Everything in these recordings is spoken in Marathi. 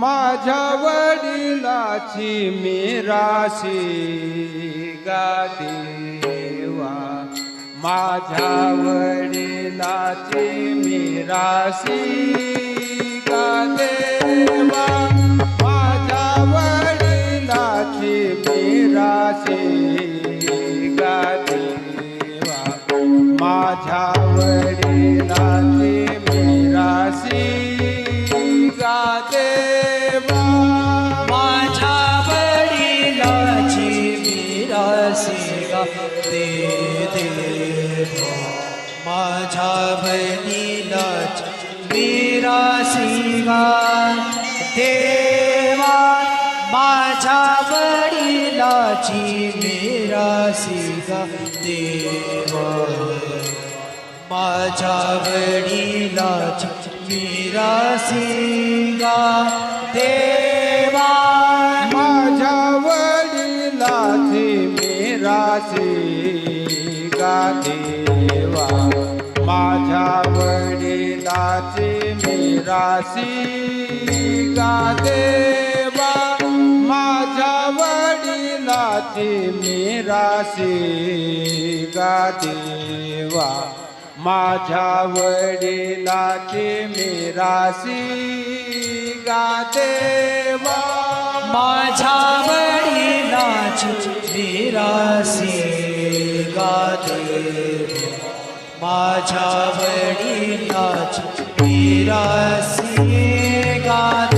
माझ्या वडिलाची मिराशी गादेवा माझ्या वडिलाची मिराशी गादेवा माझ्या बहिणीलाच मिरासी देवा माझ्या वडिलाची मिरासी देवा माझ्या वडिलाची मिरासी गा देवा माझ्या वडिलाची मिराशी गादेवा माझ्या वडिलाची मिराशी गादेवा माझ्या वडिलाची मिराशी गादेवा माझ्या वडिलाची मिरासी गा देवा माझ्या वडिलाची मिरासी गा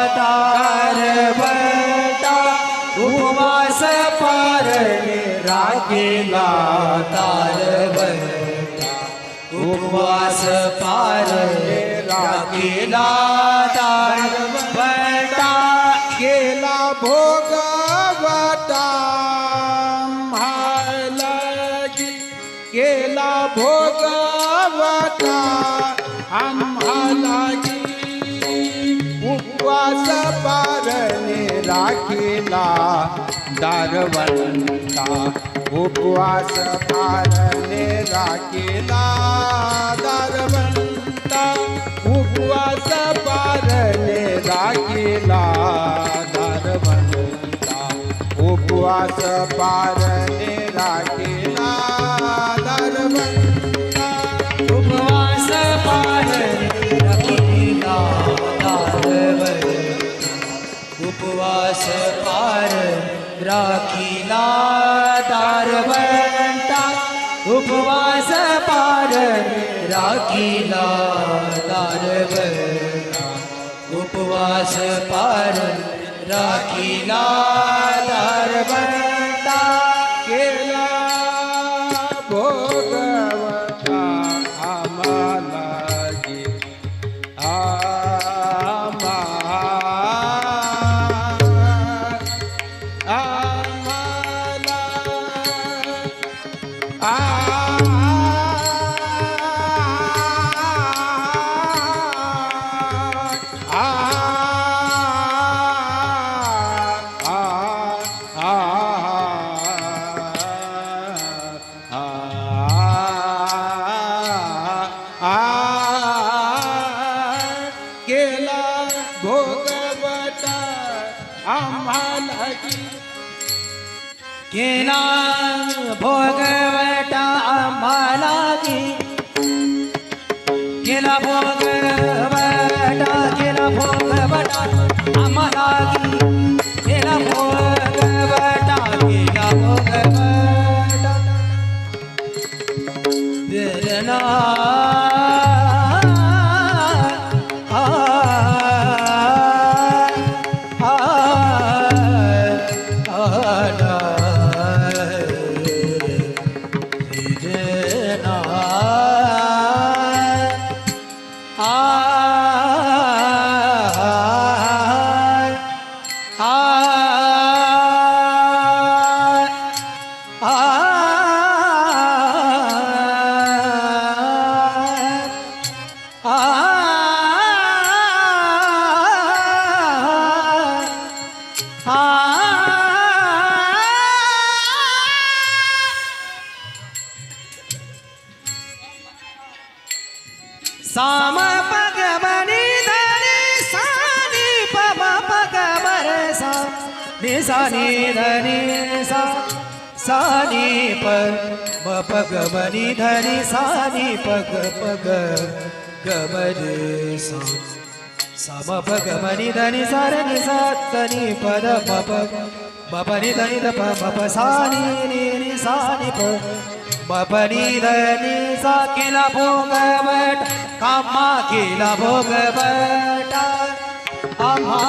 अखिला दारवटा उपवास पालने तार दारवटा उपवास पालने तार दारवटा केला भोगावटा म्हालागी केला भोगावटा आम्हालागी राखीला दारवंता. उपवास पारणे राखीला दारवंता. उपवास पारने राखेला दारवंता. उपवास पारने राखे उपवास पार राखीला दारवंटा उपवास पार राखीला दारवंटा उपवास पार राखीला दारवंटा केला भोगवटा आम्हाला केला भोगवटा केला भोगवटा आम्हाला धरी सा सानी पग ब पग मनी धनी सानी पग पग गमरे सा साम पग मनी धनी सार नि सा पद प पग बपनी धनी द प प प सानी नि नि सानी प बपनी धनी सा केला भोगवट कामा केला भोगवट आम्हा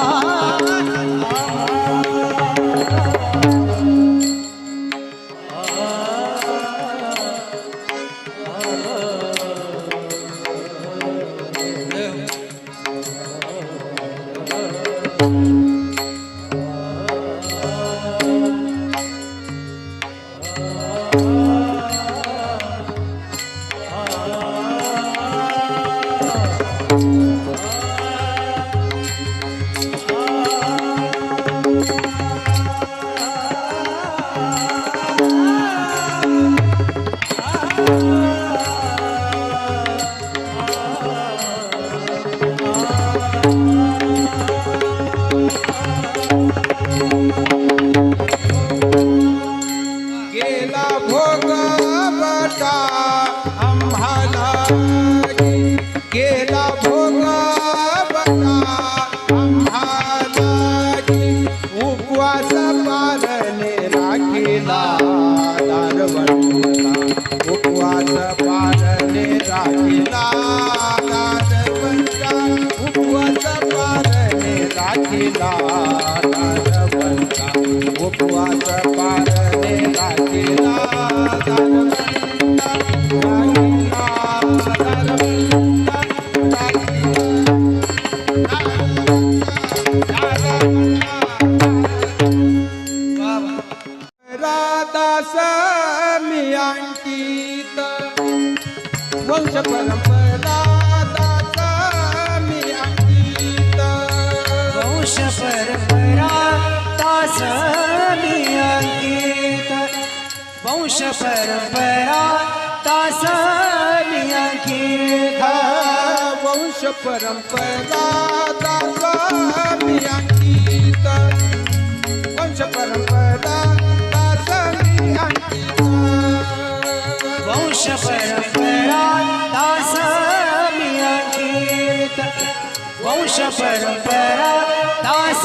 अंकित वंश परंपरा तास मी अंकित. वंश परंपरा मी अंकित. वंश परंपरा मी अंकित. वंश परंपरा तास मी अंकित. वंश परंपरा तास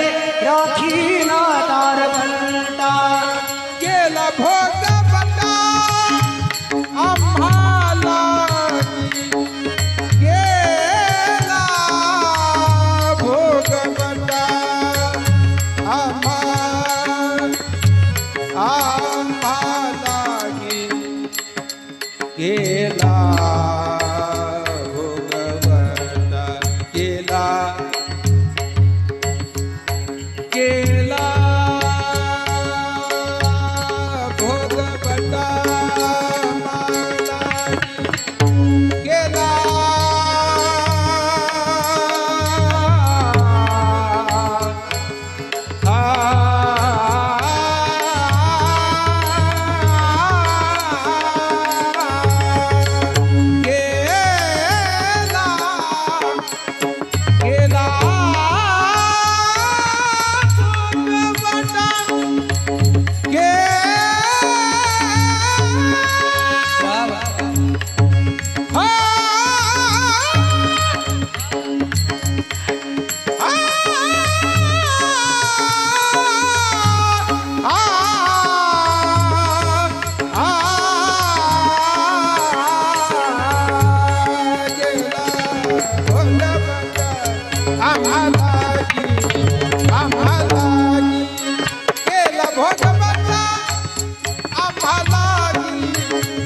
भोगवटा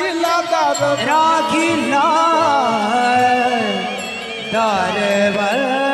राखिला राखिला दारवर